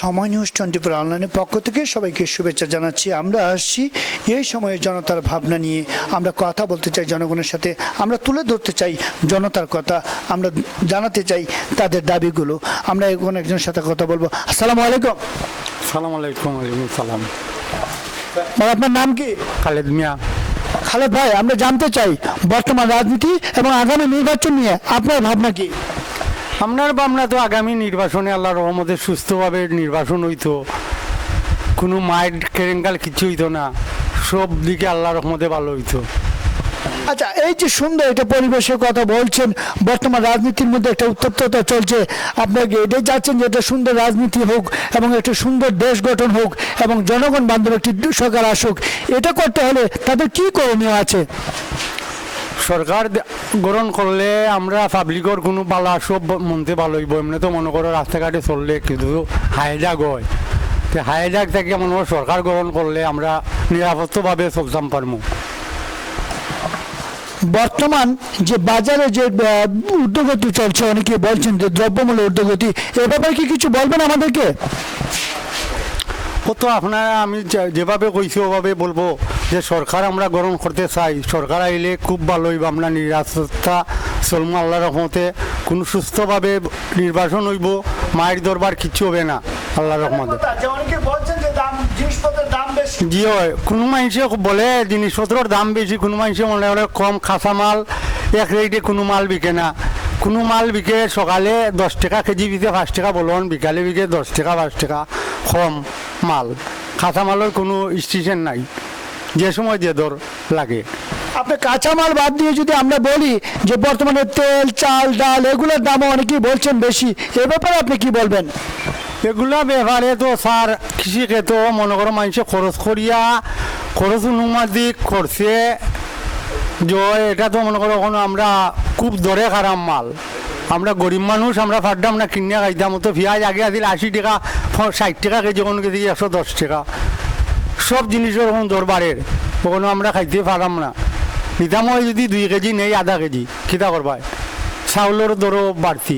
সময় news twenty four অনলাইনের পক্ষ থেকে সবাইকে শুভেচ্ছা জানাচ্ছি। আমরা আসছি এই সময়ে জনতার ভাবনা নিয়ে। আমরা কথা বলতে চাই জনগণের সাথে। আমরা তুলে ধরতে চাই জনতার কথা। আমরা জানাতে চাই তাদের দাবিগুলো। আমরা এখন একজনের সাথে কথা বলব। আসসালামু আলাইকুম। সালাম আলাইকুম আলাইকুম সালাম ভাই, আপনার নাম কি? খালেদ মিয়া। খালেদ ভাই আমরা জানতে চাই বর্তমান রাজনীতি এবং আগামী নির্বাচন নিয়ে আপনার ভাবনা কি? আপনার বামনা তো আগামী নির্বাচনে আল্লাহ রহমতে সুস্থভাবে নির্বাচন হইতো। কোনো মায়ের কেরেঙ্গাল কিছু হইতো না। সব দিকে আল্লাহ রহমতে ভালো হইতো। আচ্ছা এই যে সুন্দর একটা পরিবেশের কথা বলছেন বর্তমান রাজনীতির মধ্যে একটা উত্তপ্ততা চলছে। আপনাকে এটাই চাচ্ছেন যে একটা সুন্দর রাজনীতি হোক এবং একটা সুন্দর দেশ গঠন হোক এবং জনগণ বান্ধব একটি সরকার আসুক? এটা করতে হলে তাদের কি করণীয় আছে? সরকার গ্রহণ করলে আমরা পাবলিকর কোনো বালা সব মনতে ভালো হইব। এমনি তো মনে করো রাস্তাঘাটে চললে কিন্তু হাইজাগ হয়। তো হাইজাগ থেকে মনে করো সরকার গ্রহণ করলে আমরা নিরাপত্তভাবে চলতাম পারব বর্তমান যে বাজারে যে ঊর্ধ্বগতি চলছে অনেকে বলছেন যে দ্রব্যমূল্য ঊর্ধ্বগতি এ ব্যাপারে কি কিছু বলবেন আমাদেরকে? ও তো আপনারা আমি যেভাবে কইছি ওভাবে বলব। যে সরকার আমরা গ্রহণ করতে চাই সরকার আইলে খুব ভালো হইব আমরা নিরাপত্তা চলমু আল্লাহ রহমতে কোনো সুস্থভাবে নির্বাচন হইব মায়ের দরবার কিচ্ছু হবে না আল্লাহ রহমতে। জি হয় কোনো মানুষে বলে জিনিসপত্রের দাম বেশি কোনো মানুষে মনে করে কম কাঁচা মাল এক রেটে কোনো মাল বিকে না। কোনো মাল বিকে সকালে দশ টাকা কেজি বিকে পাঁচ টাকা বলুন বিকালে বিকে দশ টাকা পাঁচ টাকা কম মাল। কাঁচা মালের কোনো স্টেশন নাই। যে সময় যে দর লাগে। আপনি কাঁচামাল বাদ দিয়ে যদি আমরা বলি যে বর্তমানে তেল চাল ডাল এগুলোর দামও অনেকেই বলছেন বেশি এ ব্যাপারে আপনি কি বলবেন? এগুলা ব্যাপারে তো স্যার কৃষিকে তো মনে করো মানুষে খরচ করিয়া খরচ অনুমাদিক করছে। যে এটা তো মনে করো এখন আমরা খুব দরে খারাপ মাল। আমরা গরিব মানুষ আমরা পারতাম না কিনিয়া খাইতাম। তো পেঁয়াজ আগে আসিল আশি টাকা ষাট টাকা কেজি কোনো কেজি একশো দশ টাকা। সব জিনিসের এখন দরবারের, কখনো আমরা খাইতে পারাম না। নিতাম যদি দুই কেজি নেই আধা কেজি খিতা করবায়। চাউলের দরও বাড়তি,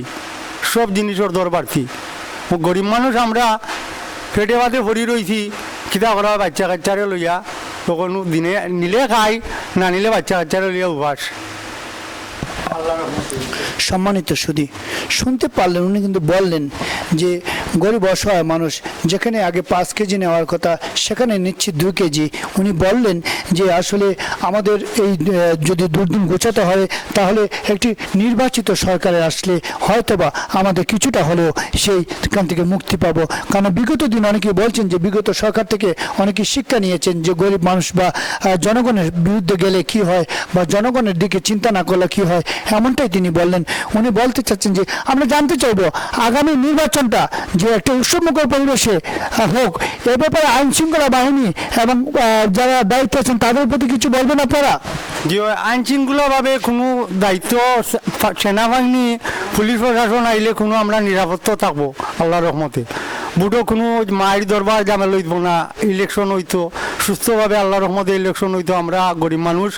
সব জিনিসের দর বাড়তি। গরিব মানুষ আমরা পেটে ভাতে ভরি রয়েছি খিতা করা বাচ্চা কাচ্চারে লইয়া তখন দিনে নিলে খাই না নিলে বাচ্চা কাচ্চারে লইয়া উপাস। সম্মানিত সুদী শুনতে পারলেন, উনি কিন্তু বললেন যে গরিব অসহায় মানুষ যেখানে আগে পাঁচ কেজি নেওয়ার কথা, সেখানে নিচ্ছি দু কেজি। উনি বললেন যে আসলে আমাদের এই যদি দুর্দিন গোছাতে হয়, তাহলে একটি নির্বাচিত সরকারের আসলে হয়তোবা আমাদের কিছুটা হলেও সেইখান থেকে মুক্তি পাবো। কারণ বিগত দিন অনেকে বলছেন যে বিগত সরকার থেকে অনেকে শিক্ষা নিয়েছেন যে গরিব মানুষ বা জনগণের বিরুদ্ধে গেলে কি হয় বা জনগণের দিকে চিন্তা না করলে কি হয় এমনটাই তিনি বললেন। উনি বলতে চাচ্ছেন যে, আমরা জানতে চাইব, আগামী নির্বাচনটা যে একটা উৎসবমুখর পরিবেশে হোক, এ ব্যাপারে আইন শৃঙ্খলা বাহিনী এবং যারা দায়িত্ব আছেন, তাদের প্রতি কিছু বলবেন আপনারা? যে আইন শৃঙ্খলাভাবে কোনো দায়িত্ব সেনাবাহিনী, পুলিশ প্রশাসন আইলে কোনো আমরা নিরাপত্তা থাকব আল্লাহ রহমতে। বুটো কোনো মায়ের দরবার জামেল হইব না ইলেকশন হইতো, সুস্থভাবে আল্লাহ রহমতে ইলেকশন হইতো, আমরা গরিব মানুষ।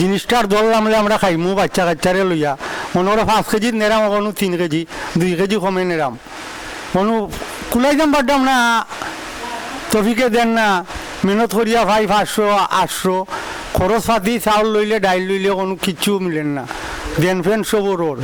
জিনিসটার জল নামলে আমরা খাইমু বাচ্চা কাচ্চারে লইয়া। মনে করো পাঁচ কেজি নেরাম কোনো তিন কেজি, দুই কেজি কমে নেরাম। কোনো কুলাই দাম পারতাম না তফিকে দেন না। মেহনত করিয়া ভাই পাঁচশো, আটশো। খরচ পাতি চাউল লইলে, ডাইল লইলে কোনো কিচ্ছু মিলেন না। দেন ফেন সব ওর।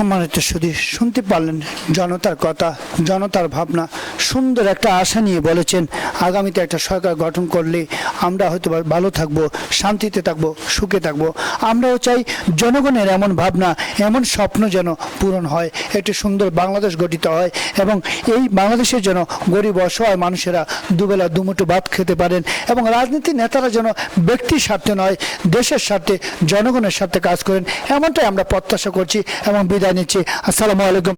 সম্মানিত সুদী শুনতে পারলেন জনতার কথা, জনতার ভাবনা। সুন্দর একটা আশা নিয়ে বলেছেন, আগামীতে একটা সরকার গঠন করলে আমরা হয়তো ভালো থাকব, শান্তিতে থাকব, সুখে থাকব। আমরাও চাই জনগণের এমন ভাবনা, এমন স্বপ্ন যেন পূরণ হয়, একটি সুন্দর বাংলাদেশ গঠিত হয় এবং এই বাংলাদেশের যেন গরিব অসহায় মানুষেরা দুবেলা দুমুঠো ভাত খেতে পারেন এবং রাজনীতি নেতারা যেন ব্যক্তির স্বার্থে নয়, দেশের স্বার্থে, জনগণের স্বার্থে কাজ করেন, এমনটাই আমরা প্রত্যাশা করছি এবং বিদায় নিচ্ছি আসসালামু আলাইকুম